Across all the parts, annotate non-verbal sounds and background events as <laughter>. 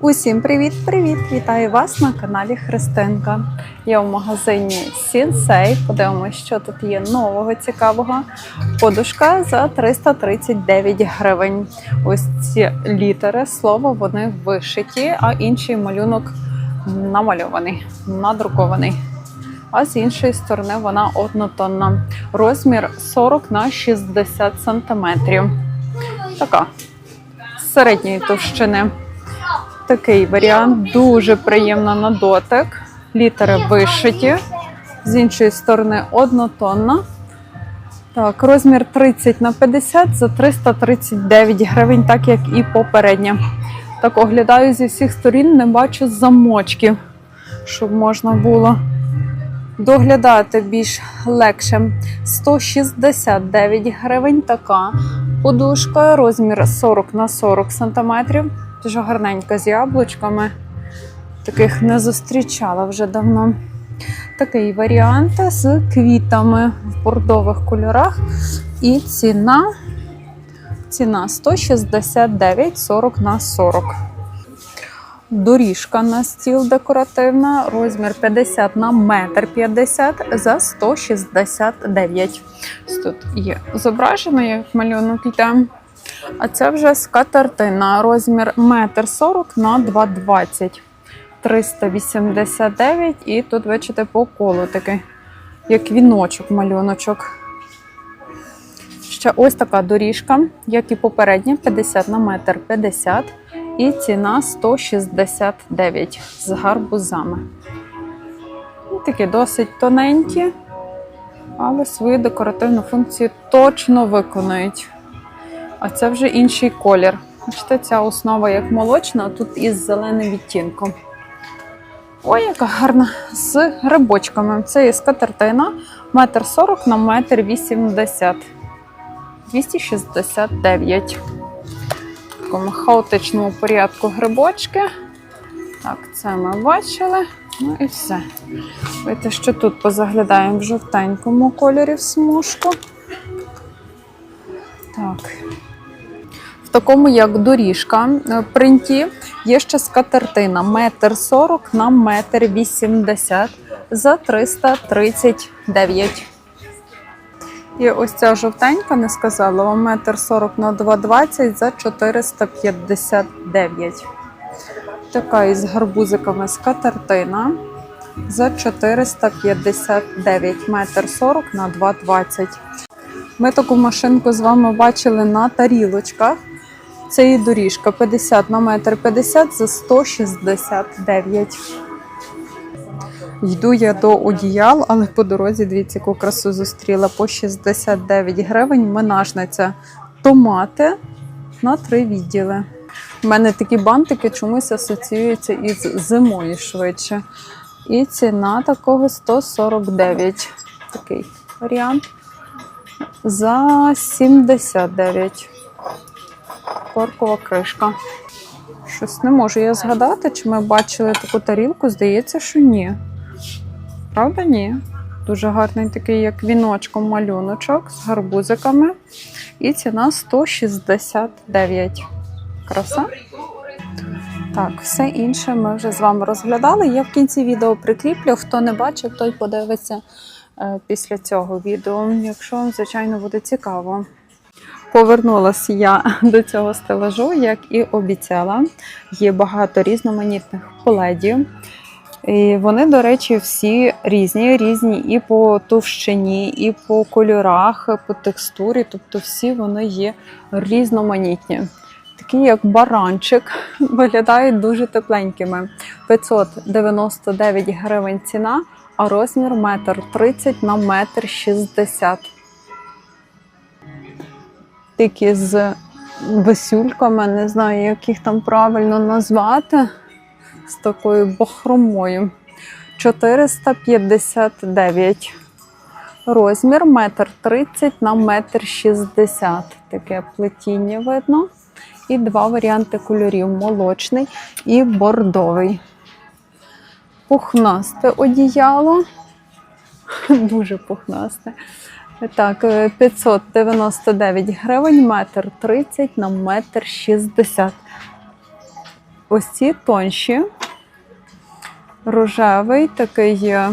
Усім привіт-привіт! Вітаю вас на каналі Христинка. Я в магазині Сінсей. Подивимося, що тут є нового цікавого. Подушка за 339 гривень. Ось ці літери слова вони вишиті, а інший малюнок намальований, надрукований. А з іншої сторони вона однотонна. Розмір 40 на 60 сантиметрів. Така середньої товщини. Такий варіант дуже приємно на дотик. Літери вишиті. З іншої сторони однотонна. Так, розмір 30 на 50 за 339 гривень, так як і попередня. Так оглядаю зі всіх сторін, не бачу замочків, щоб можна було доглядати більш легше. 169 гривень така подушка, розмір 40 на 40 сантиметрів. Дуже гарненька з яблучками. Таких не зустрічала вже давно. Такий варіант з квітами в бордових кольорах. І ціна, ціна 169 40 на 40. Доріжка на стіл декоративна, розмір 50 на метр 50 за 169. Тут є зображено, як малюнок йде. А це вже скатертина, розмір 1,40 на 2,20. 389 і тут, бачите, по колу такий, як віночок, малюночок. Ще ось така доріжка, як і попередня, 50 на метр 50 і ціна 169 з гарбузами. І такі досить тоненькі, але свою декоративну функцію точно виконують. А це вже інший колір. Бачите, ця основа як молочна, а тут із зеленим відтінком. Ой, яка гарна з грибочками. Це є скатертина, метр 40 на метр 80. 269. В такому хаотичному порядку грибочки. Так, це ми бачили. Ну і все. Видите, що тут позаглядаємо в жовтенькому кольорі в смужку. Так. Такому, як доріжка е, принті, є ще скатертина метр 40 на метр 80 за 339. І ось ця жовтенька, не сказала вам, метр 40 на 2,20 за 459. Така із гарбузиками скатертина за 459 метр 40 на 2,20. Ми таку машинку з вами бачили на тарілочках. Це і доріжка 50 на метр 50 за 169. Йду я до одіял, але по дорозі, дивіться, яку красу зустріла по 69 гривень. Менажниця томати на три відділи. У мене такі бантики чомусь асоціюються із зимою швидше. І ціна такого 149. Такий варіант. За 79. Коркова кришка. Щось не можу я згадати, чи ми бачили таку тарілку. Здається, що ні. Правда, ні. Дуже гарний такий, як віночком малюночок з гарбузиками. І ціна 169. Краса. Так, все інше ми вже з вами розглядали. Я в кінці відео прикріплю. Хто не бачив, той подивиться е, після цього відео, якщо вам, звичайно, буде цікаво. Повернулася я <laughs> до цього стелажу, як і обіцяла. Є багато різноманітних пледів. І вони, до речі, всі різні, різні і по товщині, і по кольорах, по текстурі. Тобто всі вони є різноманітні. Такі, як баранчик, <laughs> виглядають дуже тепленькими. 599 гривень ціна, а розмір метр 30 на метр 60. Такі з весюльками, не знаю, як їх там правильно назвати з такою бахромою. 459. Розмір метр 30 на метр 60. Таке плетіння видно. І два варіанти кольорів: молочний і бордовий. Пухнасте одіяло. <laughs> Дуже пухнасте. Так, е, 599 гривень, метр 30 на метр 60. ось ці тонші, рожевий, такий е,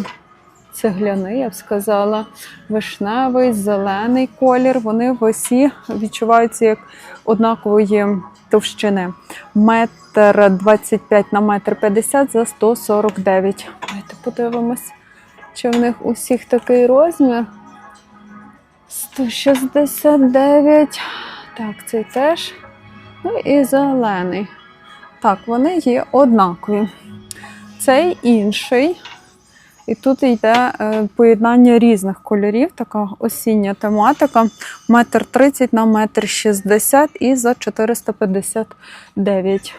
цегляний, я б сказала, вишневий, зелений колір. Вони всі відчуваються як однакової товщини. Метр 25 на метр 50 за 149. Давайте подивимось, чи в них усіх такий розмір. 169. Так, цей теж. Ну і зелений. Так, вони є однакові. Цей інший. І тут йде е, поєднання різних кольорів, така осіння тематика. Метр 30 на метр 60 і за 459.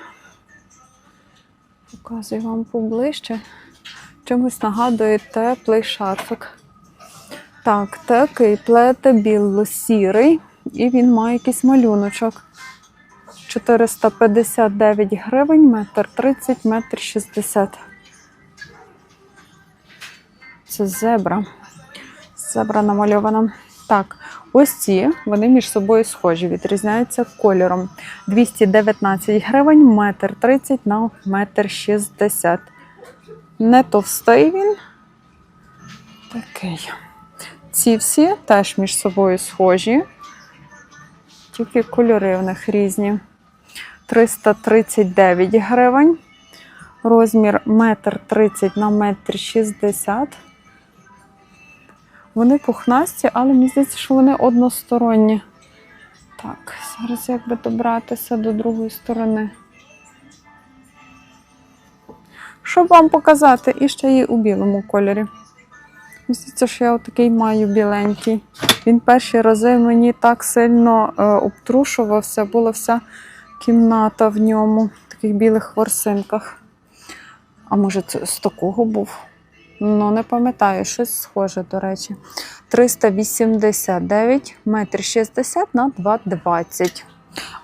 Показую вам поближче. Чимось нагадує теплий шарфик. Так, такий плете біло-сірий, і він має якийсь малюночок. 459 гривень, метр 30, метр 60. Це зебра. Зебра намальована. Так, ось ці, вони між собою схожі, відрізняються кольором. 219 гривень, метр 30 на метр 60. Не товстий він. Такий. Ці всі теж між собою схожі, тільки кольори в них різні. 339 гривень. Розмір 1,30 на 1,60 м. Вони пухнасті, але мені здається, що вони односторонні. Так, зараз як би добратися до другої сторони. Щоб вам показати, і ще є у білому кольорі. Мені що я отакий маю біленький. Він перші рази мені так сильно е, обтрушувався, була вся кімната в ньому, в таких білих ворсинках. А може, це з такого був? Ну, не пам'ятаю, щось схоже, до речі. 389 метр 60 на 2,20.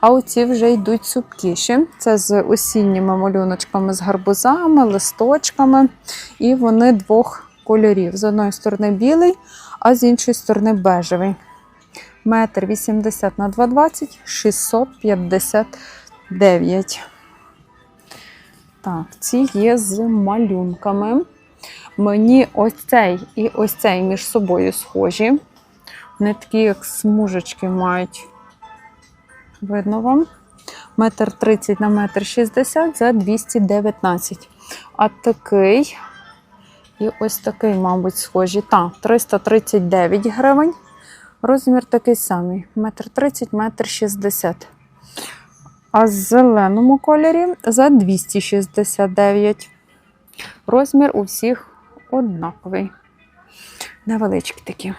А оці вже йдуть супкіші. Це з осінніми малюночками, з гарбузами, листочками. І вони двох кольорів. З одної сторони білий, а з іншої сторони бежевий. Метр 80 на 2,20, 659. Так, ці є з малюнками. Мені ось цей і ось цей між собою схожі. Вони такі, як смужечки мають. Видно вам? Метр 30 на метр 60 за 219. А такий і ось такий, мабуть, схожі. Так, 339 гривень. Розмір такий самий. Метр 30, метр 60. А з зеленому кольорі за 269. Розмір у всіх однаковий. Невеличкі такі.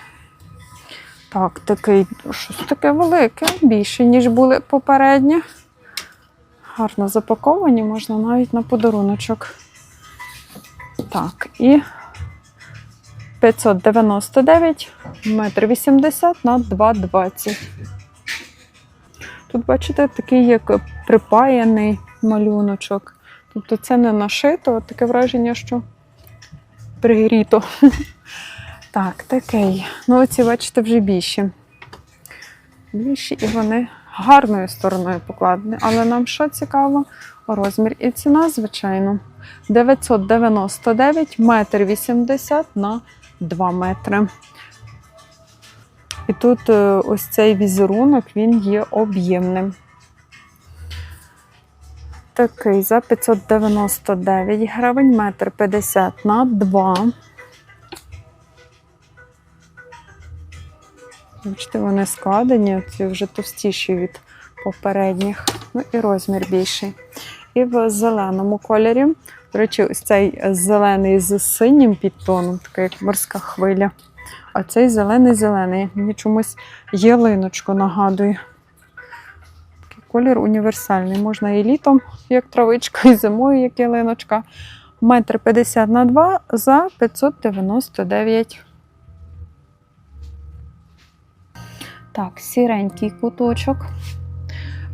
Так, такий, щось таке велике, більше, ніж були попередні. Гарно запаковані, можна навіть на подаруночок. Так, і 599, метр 80 на 2,20. Тут, бачите, такий як припаяний малюночок. Тобто це не нашито, таке враження, що пригріто. <laughs> Так, такий. Ну, оці, бачите, вже більші. Більші і вони гарною стороною покладені. Але нам що цікаво? Розмір і ціна, звичайно. 999 метр 80 на 2 метри. І тут е, ось цей візерунок, він є об'ємним. Такий за 599 гривень, метр 50 на 2. Бачите, вони складені, ці вже товстіші від попередніх. Ну і розмір більший. І в зеленому кольорі. До речі, ось цей зелений з синім підтоном, така як морська хвиля. А цей зелений-зелений. Мені чомусь ялиночку нагадує. Такий колір універсальний. Можна і літом, як травичка, і зимою, як ялиночка. Метр 50 на 2 за 599. Так, сіренький куточок.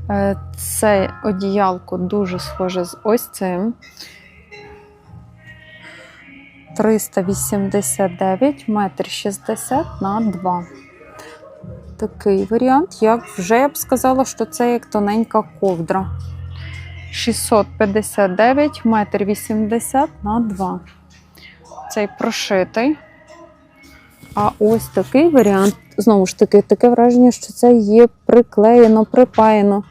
Е, Це одіялко дуже схоже з ось цим. 389 метр 60 на 2. Такий варіант. Я вже я б сказала, що це як тоненька ковдра. 659 метр 80 на 2. Цей прошитий. А ось такий варіант, знову ж таки, таке враження, що це є приклеєно, припаяно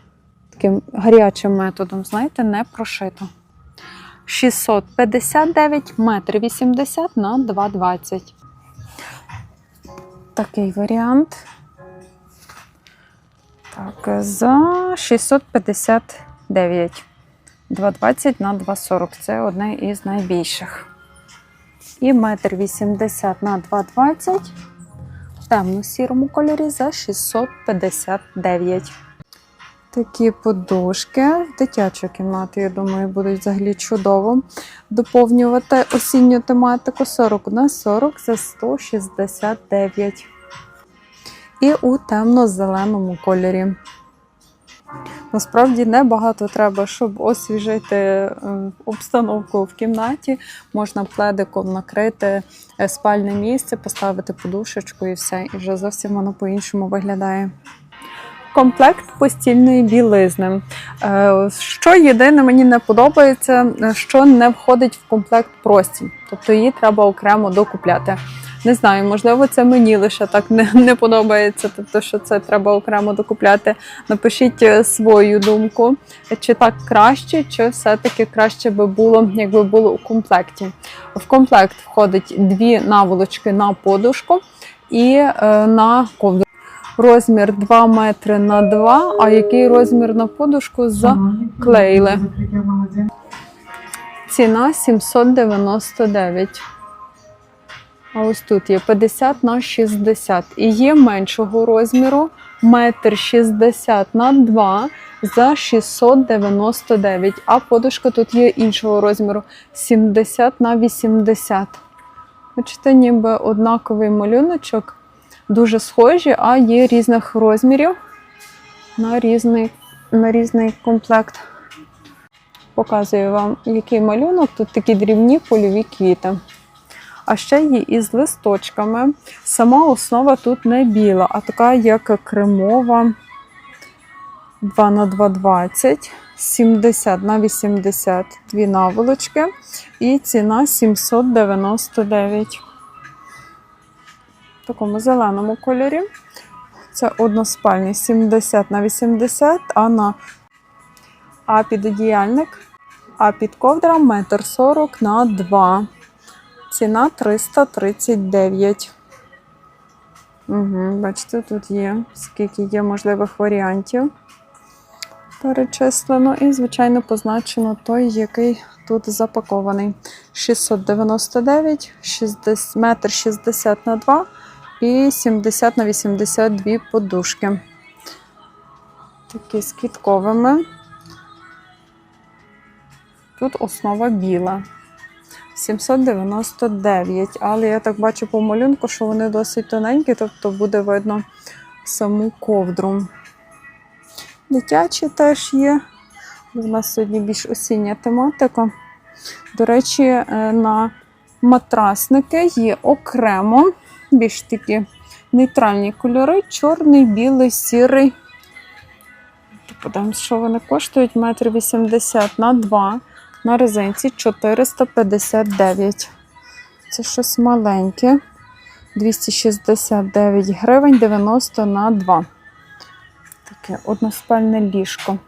таким гарячим методом, знаєте, не прошито. 659 метр 80 на 2,20. Такий варіант. Так, за 659. 2,20 на 2,40. Це одне із найбільших. І метр 80 на 2,20 в темно-сірому кольорі за 659. Такі подушки в дитячу кімнату, я думаю, будуть взагалі чудово доповнювати осінню тематику 40 на 40 за 169. І у темно-зеленому кольорі. Насправді небагато треба, щоб освіжити е, обстановку в кімнаті. Можна пледиком накрити е, спальне місце, поставити подушечку і все. І вже зовсім воно по-іншому виглядає. Комплект постільної білизни. Е, Що єдине мені не подобається, е, що не входить в комплект простінь. Тобто її треба окремо докупляти. Не знаю, можливо, це мені лише так не, не подобається, тобто, що це треба окремо докупляти. Напишіть е, свою думку, чи так краще, чи все-таки краще би було, якби було у комплекті. В комплект входить дві наволочки на подушку і е, на ковдру. Розмір 2 метри на 2, а який розмір на подушку заклеїли. Ціна 799. А ось тут є 50 на 60. І є меншого розміру метр 60 на 2 за 699. А подушка тут є іншого розміру 70 на 80. Бачите, ніби однаковий малюночок, дуже схожі, а є різних розмірів на різний, на різний комплект. Показую вам, який малюнок. Тут такі дрібні польові квіти. А ще є із листочками. Сама основа тут не біла, а така, як кремова 2 на 2,20, 70 на 80, дві наволочки. І ціна 799. Такому зеленому кольорі. Це односпальний 70 на 80, а на а підодіяльник, а під ковдра 1,40 м на 2. Ціна 339. Угу, бачите, тут є скільки є можливих варіантів. Перечислено і, звичайно, позначено той, який тут запакований. 699, 60, метр 60 на 2 і 70 на 82 подушки. Такі з квітковими. Тут основа біла. 799, але я так бачу по малюнку, що вони досить тоненькі, тобто буде видно саму ковдру. Дитячі теж є. У нас сьогодні більш осіння тематика. До речі, е, на матрасники є окремо більш такі нейтральні кольори: чорний, білий, сірий. Подивимось, що вони коштують. Метр 80 на 2 на резинці 459. Це щось маленьке. 269 гривень 90 на 2. Таке односпальне ліжко.